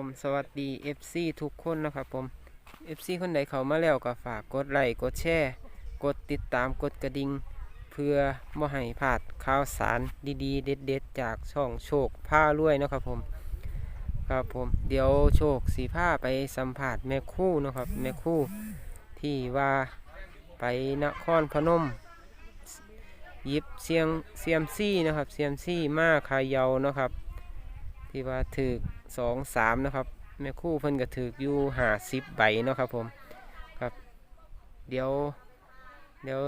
ผมสวัสดี FC ทุกคนนะครับผม FC คนใดเขามาแล้วก็ฝากกดไลค์กดแชร์กดติดตามกดกระดิ่งเพื่อบ่ให้พลาดข่าวสารดีๆ เด็ดๆ จากช่องโชคผ้ารวยนะครับผมครับผมเดี๋ยวโชคสีผ้าไปสัมผัสแม่คู่นะครับแม่คู่ที่ว่าไปนครพนมยิบเสียงเซียมซี่นะครับเซียมซี่มาขายาวเนะครับ ที่ว่าถือ สองสามนะครับแม่คู่เพิ่นก็ถืออยู่หาสิบใบเนาะครับผมครับ เดี๋ยวเดี๋ยว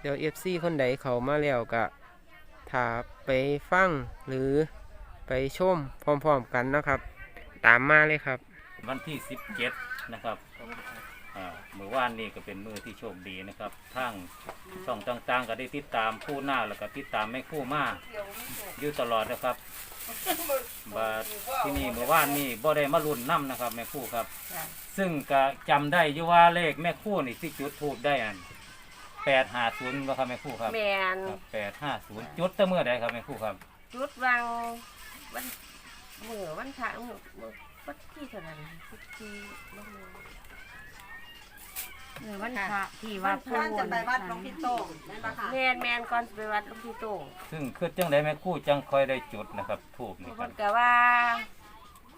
เดี๋ยวเอฟซีคนใดเขามาแล้วก็ถ้าไปฟังหรือไปชมพร้อมๆกันนะครับ ตามมาเลยครับ วันที่สิบเจ็ดนะครับ อ่ามือว่านนี่ก็เป็นมือที่โชคดีนะครับทั้งช่องต่างๆ ก็ได้ติดตามคู่หน้าแล้วก็ติดตามแม่คู่มาอยู่ตลอดนะครับบาดที่นี่มือว่านนี่บ่ได้มารุ่นน้ำนะครับ แม่คู่ครับ ซึ่งก็จำได้อยู่ว่าเลขแม่คู่นี่ที่จุดทูบได้อันแปดห้าศูนย์ครับแม่คู่ครับแมนแปดห้าศูนย์จุดแต่เมื่อใดครับแม่คู่ครับ จุดวางวันเมื่อวันพระเมื่อเมื่อวันที่เท่านั้นสิบสี่วันเมื่อ เมื่อวันพระที่ว่าปูท่านจะไปวัดหลวงพี่โต้งนั่นปะคะแมนแมนก่อนสิไปวัดหลุงพี่โต่งซึ่งคือจังไดแม่คู่จังคอยได้จุดนะครับทูบนี่คครันบก็ว่า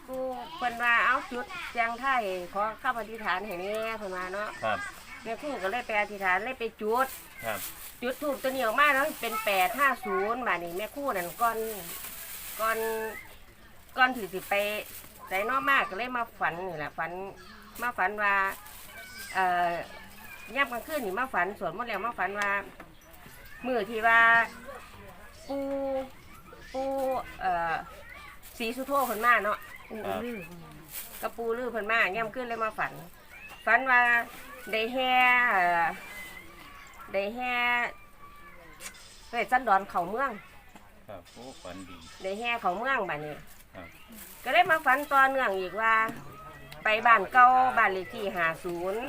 ปูเพิ่นว่าเอาจุดแจงไทยขอข้าอธิษฐานให้แน่เพิ่นว่าเนาะครับแม่ครูก็เลยไปอธิษฐานเลยไปจุด ครับจุดถูกตัวเหนียวมากแล้วเป็นแปดห้าศูนย์บาทนี่แม่ครู่นั่นก้อนก้อนก้อนถือสิไปใส่นอกมากก็เลยมาฝันนี่แหละฝันมาฝันว่า เอ่อย่ำกลางคืนนี่มาฝันสวดมนต์แล้วมาฝันว่ามือที่ว่าปูปูเอ่อสีสุโธเพิ่นมาเนาะปูลือ กระปูลือเพิ่นมาย่ำขึ้นเลยมาฝัน ฝันว่าได้แห่เอ่อได้แห่เวทสันดอนเขาเมือง ครับโอ้ฝันดี ได้แห่เขาเมืองบัดนี้ ครับ ก็เลยมาฝันตอนเนื่องอีกว่า ไปบ้านเก่าบ้านเลขที่หาศูนย์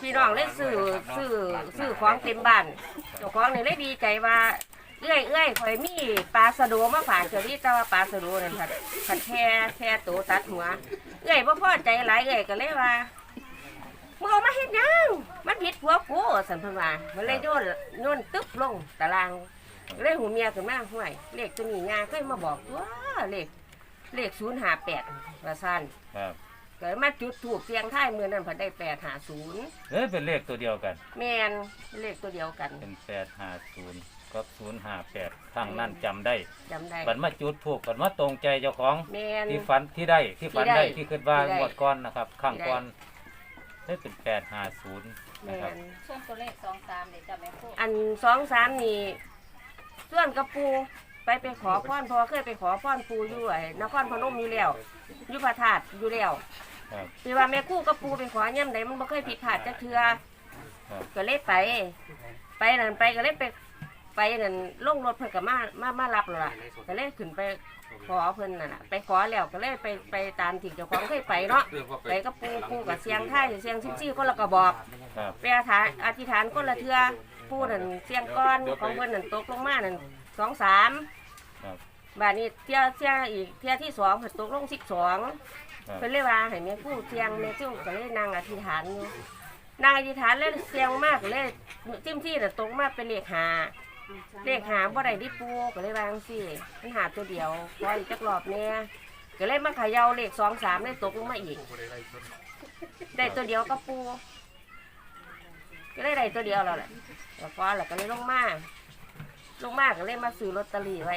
พี่น้องเลยซื้อซื้อซื้อของเต็มบ้านเจ้าของนี่เลยดีใจว่าเอื้อยเอื้อยข่อยมีปลาสะโดมาฝากเจ้าที่แต่ว่าปลาสะโดนั่นผัดผัดแค่แค่โตตัดหัวเอื้อยบ่อพ่อใจหลายเอื้อยก็เลยว่ามึงเอามาเฮ็ดหยังมันผิดผัวกูสันพัว่ามันเลยโยนโยนตึ๊บลงตารางเลยหูเมียขึ้นมาห่วยเลขตัวนี้ยาเคยมาบอกว่าเลข เลขศูนย์หาแปดว่าสั้นครับเกิดมาจุดถูกเสียงท้ายมือนั้นผัดได้แปดหาศูนย์เอ้ยเป็นเลขตัวเดียวกัน แมนเลขตัวเดียวกันเป็นแปดห้าศูนย์กับศูนย์ห้าแปดทางนั่นจำได้จำได้บันมาจุดถูกบันมาตรงใจเจ้าของแมน ที่ฝันที่ได้ที่ฝันที่ได้ได้ที่คิดว่าที่ได้งวดก้อนนะครับ ข้างที่ได้ก้อนได้เป็นแปดห้าศูนย์แมนะครับนช่วงตัวเลขสองสามเดี๋ยวจะแม่พูดอันสองสามนี่ส่วนกระปู ไปไปขอพรเพอเคยไปขอพรปูอยู่ไอ้นครพนมอยู่แล้วอยู่พระธาตุอยู่แล้วครับ คือว่าแม่กู้กระปูไปขอย่ำใดมันบ่เคยผิดพลาดจักเทือครับ ก็เลยไป ไปนั่นไปก็เลยไปไปนั่นลงรถเพิ่นก็มามามารับแล้วล่ะก็เลยขึ้นไปขอเพิ่นนั่นน่ะไปขอแล้วก็เลยไปไปตามที่เจ้าของเคยไปเนาะไปกับปูปูกับเสียงท่ายเสียงซิซี่คนละกระบอก ครับ ไปอธิษฐานอธิษฐานคนละเทือปูนั่นเสียงก้อนของเพิ่นนั่นตกลงมานั่น สองสามครับ บาดนี้เที่ยเที่ยอีกเที่ยที่สองเพิ่นตกลงสิบสองครับเพิ่นเลยว่าให้แม่กู้เที่ยงแม่จิ้วก็เลยนั่งอธิษฐานอยู่นั่งอธิษฐานเลยเสียงมากเลยจิ้มที่น่ะตรงมาเป็นเลขหาเลขหาบ่ได้ดิปูก็เลยวาจังซี่มันหาตัวเดียวพออีกจักรอบแน่ก็เลยมาเขย่าเลขสองสามเลยตกลงมาอีก ได้ตัวเดียวก็ปู ก็เลยได้ตัวเดียวแล้วแหละแล้วก็แล้วก็เลยลงมา ลงมาก็เลยมาซื้อลอตเตอรี่ไว้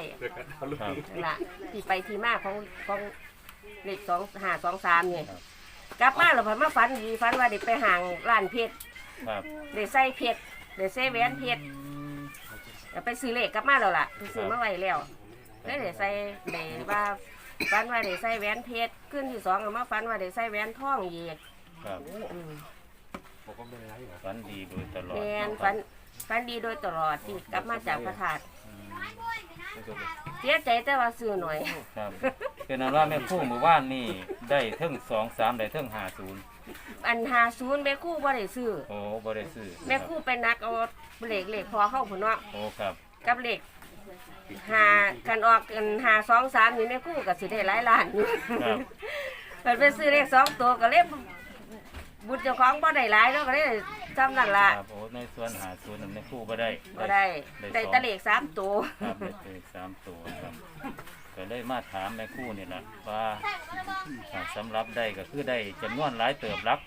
ครับนั่นละที่ไปที่มาของของเลขสองหาสองสามเนี่ยกลับมาแล้วพอมาฝันดีฝันว่าเด็กไปห่างร้านเพชรครับเด็กใส่เพชรเด็กใส่แหวนเพชรแล้วไปซื้อเลขกลับมาแล้วล่ะไปซื้อมาไว้แล้วแล้วเด็กใส่เด็กว่าฝันว่าเด็กใส่แหวนเพชรขึ้นที่สองก็มาฝันว่าเด็กใส่แหวนทองอีกครับอืมฝันดีโดยตลอดแมนนะคฝัรับน ฝันดีโดยตลอดที่กลับมาจากพระธาตุอืมเสียใจแต่ว่าซื้อหน่อย ครับเป็นนั้นว่าแม่คู่หมู่บ้านนี่ได้เทิงสองสามได้เทิงห้าศูนย์อันหาศูนย์แม่คู่บ่ได้ซื้อโอ้บ่ได้ซื้อแม่คู่ไปนักเอาเหล็กเหล็กพอเข้าผุนเนาะโอ้ครับกับเหล็กหากันออกกันหาสองสามนี่แม่คู่ก็สิได้หลายล้านอยู่ครับเพิ่นไปซื้อเลขสองตัวก็เลยบุญเจ้าของบ่ได้หลายแล้วก็เลย จำนั่นล่ะครับโอ้ในส่วนหาศูนย์นั่นแม่ครู่บ่ได้บ่ได้ได้สองแตะเลขสามตัว ครับได้เลขสามตัวครับก็เลยมาถามแม่ครู่นี่ล่ะว่าอ่าสำหรับได้ก็คือได้จำนวนหลายเติบรับ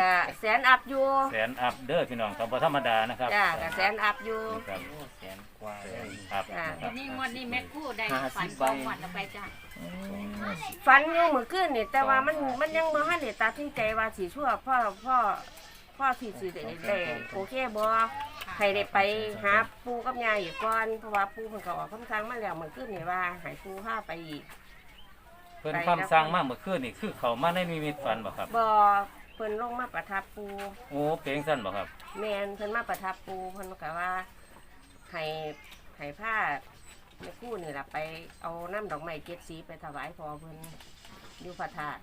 ก็แสนอัพอยู่แสนอัพเด้อพี่น้องครับบ่ธรรมดานะครับจ้าก็แสนอัพอยู่ ครับแสนกว่าแสนอัพจ้านะครับนี่งวดนี้แม่คู่ได้ฝันสองวันเอาไปจ้ะฝันอยู่มื้อคืนนี่แต่ว่ามันมันยังบ่ทันได้ตัดสินใจว่าสิชั่วพ่อพ่อ พ่อสิสิได้ได้โอเคบ่ให้ได้ไปหาปู่กับย่าอีกก่อนเพราะว่าปู่เพิ่นก็ออกคำสั่งมาแล้วมื้อคืนนี่ว่าให้ปู่พาไปอีกเพิ่นความสร้างมาเมื่อคืนนี่คือเขามาในนิมิตฝันบ่ครับบ่เพิ่นลงมาประทับปูโอ้เพียงสั้นบ่ครับ แม่นเพิ่นมาประทับปูเพิ่นก็ว่าให้ให้ผ้าแม่คู่นี่ล่ะไปเอาน้ำดอกไม้เจ็ดสีไปถวายพอเพิ่นอยู่พระธาตุ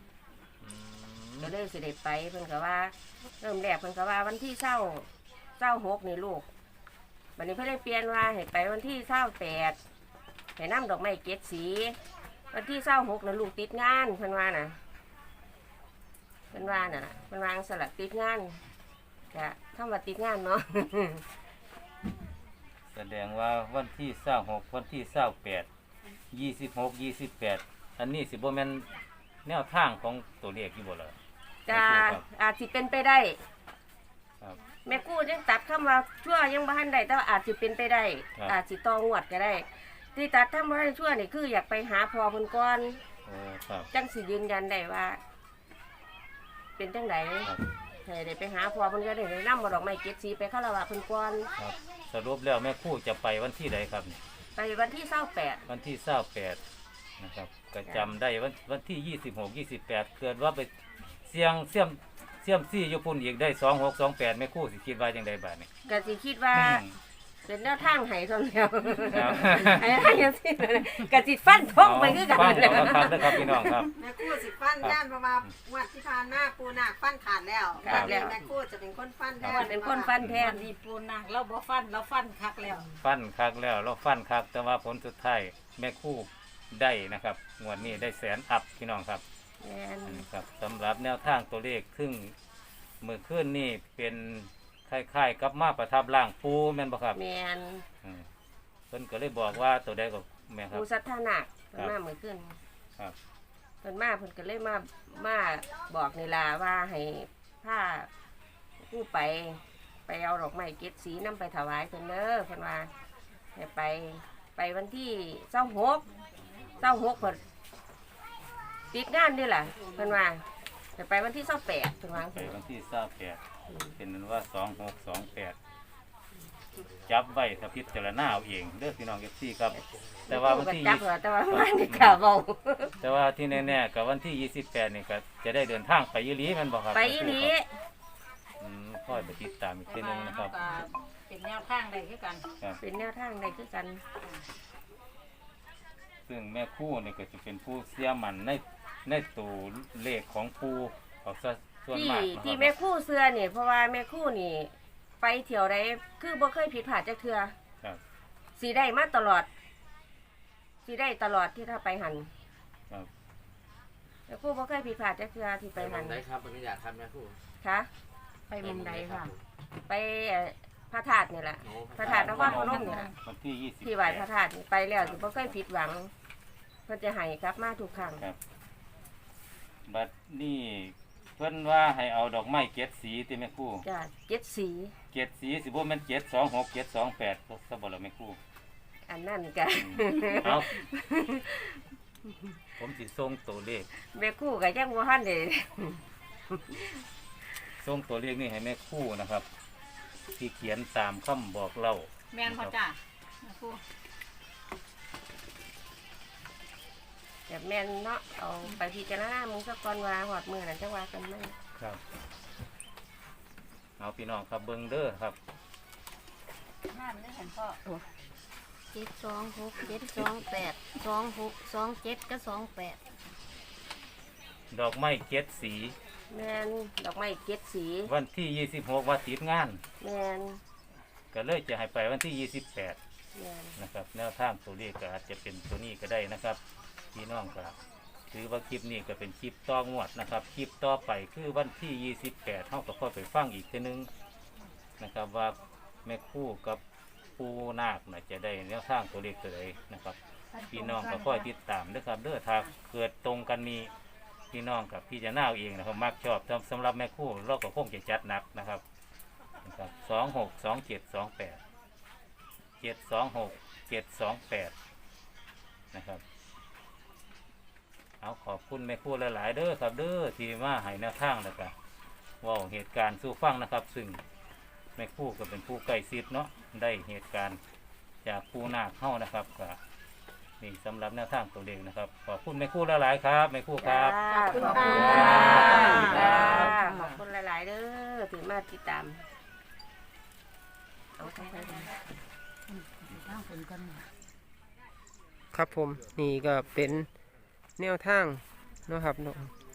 ก็เลยสิได้ไปเพิ่นก็ว่า เริ่มแรกเพิ่นก็ว่าวันที่เศร้าเศร้าหกนี่ลูกวันนี้เพิ่นเลยเปลี่ยนว่าให้ไปวันที่เศร้าแปดให้น้ำดอกไม้เจ็ดสี วันที่เศร้าหกนะลูกติดงานเพิ่นว่าน่ะเป็นว่าน่ะนะเป็นวางสลัดติดงานจะทำว่าติดงานเนาะ แสดงว่าวันที่26วันที่28 26 28อันนี้สิบ่แม่นแนวทางของตัวเลขอยู่บ่ล่ะ จะอาจสิเป็นไปได้ ครับ แม่กู้ยังตัดคำว่าชั่วยังบ้านได้แต่ว่าอาจสิเป็นไปได้ ครับ อาจสิตองวดก็ได้ ที่ตัดทำว่าชั่วนี่คืออยากไปหาพอเพิ่นก่อนโอ้ครับจังสิยืนยันได้ว่า เป็นจังไดครับให้ได้ไปหาพอเพิ่นก็ได้นำบ่ดอกไม้เก็ดสีไปคารวะเพิ่นก่อนครับสรุปแล้วแม่ครู่จะไปวันที่ใดครับไปวันที่28วันที่28นะครับก็จำได้วันวันที่ 26 28เกิดว่าไป เสียงเสียมเสียมซี่อยู่พุ่นอีกได้2628แม่ครู่สิคิดว่าจังไดบาดนี้ก็สิคิดว่าอืมเป็นแนวทางให้เท่านั้นแล้วครับให้ทางอย่างนี้กะจิตฟันทงไปคือกันฟังเลยเอาครับเด้อครับพี่น้องครับ แม่คู่สิฟันแทนเพราะว่าวัดที่ผ่านมาปูนาคฟันขาดแล้วขาดแล้วแม่คู่จะเป็นคนฟันแทวันนเป็นคนฟันแทวันนนี้ปูนักเราบ่ฟันเราฟันคักแล้ว ฟันคักแล้วเราฟันคักแต่ว่าผลสุดท้ายแม่ครู่ได้นะครับงวดนี้ได้แสนอัพพี่น้องครับ แม่นนะครับสำหรับแนวทางตัวเลขซึ่งมือขึ้นนี่เป็นคล้ายๆกับมาประทับร่างปูแม่นบ่ครับแมนอืมเพิ่นก็เลยบอกว่าตัวใดก็แม่นครับผู้สัทธานักครัเพิ่นบมาเมื่อคืนครับเพิ่นมาเพิ่นก็เลยมามาบอกนี่ล่ะว่าให้ผ้าผู้ไป ไปเอาดอกไม้เก็ดสีนํไปถวายเพิ่นเด้อเพิ่นว่าให้ไปไปวันที่เจ้าหกเจ้าหกเพิ่น ติดงานนี่ล่ะเพิ่นว่าจะไปวันที่เจ้าแปดเพิ่นว่าไปจังซี่วันที่28เป็นนั้นว่า2628จับไว้ถ้าพิจารณาเอาเองเด้อพี่น้อง FC ครับ แต่ว่าวันที่จับเหรอแต่ว่ามันนี่กล้าเว้าแต่ว่าที่แน่ๆกับวันที่ 28นี่ก็จะได้เดินทางไปยีหลีแม่นบ่ครับไปอีหลีอืมค่อยไปติดตามอีกทีหนึงนะครับเป็นแนวทางใดคือกันครับเป็นแนวทางใดคือกันซึ่งแม่ครู่นี่ก็จะเป็นผู้เสียมันใน ในตัวเลขของปูเอาซะส่วนที่มากนะที่คแม่รับครู่เสื้อนี่เพราะว่าแม่ครู่นี่ ไปเที่ยวใดคือบ่เคยผิดพลาดจักเทื่อครับสีได้มาตลอดสีได้ตลอดที่ถ้าไปหันครับแม่ครู่บ่เคยผิดพลาดจักเทื่อที่ไปไปหัมันนได้ครับมันไม่อยากครับแม่ครูค่ะ ไปมุมใดค่ะ ไปเอ่อพระธาตุนี่แหละ โอ้พระธาตุนครพนมนี่ล่ะวันที่ยี่สิบที่ไหว้พระธาตุนี่ไปแล้วสิบ่เคยผิดหวังเพิ่นจะให้กลับมาทุกครั้ง ครับ บัดนี้เพิ่นว่าให้เอาดอกไม้เกล็ดสีที่แม่ครู่จ้ะเจ็ดสี เกล็ดสีสิบ่แม่นเกล็ดสองหกเกล็ดสองแปดซะบ่ล่ะแม่ครู่อันนั่นก็เอาผมสิส่งตัวเลขแม่ครู่ก็ยังบ่ทันได้ส่งตัวเลขนี่ให้แม่ครู่นะครับ ที่เขียนตามคำบอกเล่า แม่นพอจ้ะแม่คู่ แบบแม่นเนาะเอาไปพิจารณามึงสักก่อนว่าหอดมือนั่นจังว่ากันไหมครับ เอาพี่น้องครับเบิ่งเด้อครับห้ามได้เห็นพ่อเจ็ดสองหกเจ็ดสองแปดสองหกสองเจ็ดก็สองแปดดอกไม้เกล็ดสี แม่นดอกไม้เก็ดสี วันที่ 26ว่าติดงาน แม่นก็เลยจะให้ไปวันที่ 28แม่นนะครับแนวทางตัวเลขก็อาจจะเป็นตัวนี้ก็ได้นะครับ พี่น้องก็ถือว่าคลิปนี้ก็เป็นคลิปต่องวดนะครับ คลิปต่อไปคือวันที่ 28เท่ากับค่อยไปฟังอีกทีนึงนะครับว่าแม่คู่กับปูนาคนะจะได้แนวทางตัวเลขตัวใดนะครับ พี่น้องก็ค่อยติดตามนะครับเด้อถ้าเกิดตรงกันมีพี่น้องกับพี่จะน่าเองนะครับมักชอบสำหรับแม่คู่เราก็คงจะจัดหนักนะครับนะครับสองหกสองเจ็ดสองแปดเจ็ดสองหกเจ็ดสองแปดนะครับ เอาขอบคุณแม่คู่หลายๆเด้อครับเด้อที่มาให้แนวทางแล้วก็เว่าเหตุการณ์สู้ฟังนะครับ ซึ่งแม่คู่ก็เป็นผู้ใกล้ชิดเนาะได้เหตุการณ์จากผู้นาคเข้านะครับก็นี่สำหรับแนวทางตัวเลขนะครับขอบคุณแม่ครู่หลายๆครับแม่ครู่ครับ ขอบคุณขอบค่ะคุณค่ะขอบคุณหลาย ๆเด้อถือมาติดตามเอาทั้งไปเลยทางคนกันครับผมนี่ก็เป็น แนวทางเนาะครับ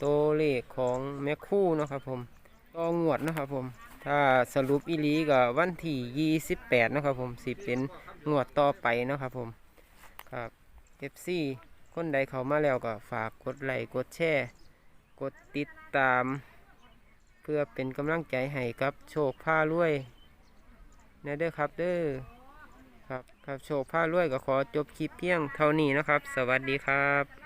ตัวเลขของแม่คู่เนาะครับผมต่องวดเนาะครับผม ถ้าสรุปอีลีก็วันที่ 28เนาะครับผมสิเป็นงวดต่อไปเนาะครับผมครับ FC คนใดเขามาแล้วก็ฝากกดไลค์กดแชร์กดติดตาม เพื่อเป็นกำลังใจให้กับโชคผ้ารวยนะเด้อครับเด้อครับครับโชคผ้ารวยก็ขอจบคลิปเพียงเท่านี้นะครับ สวัสดีครับ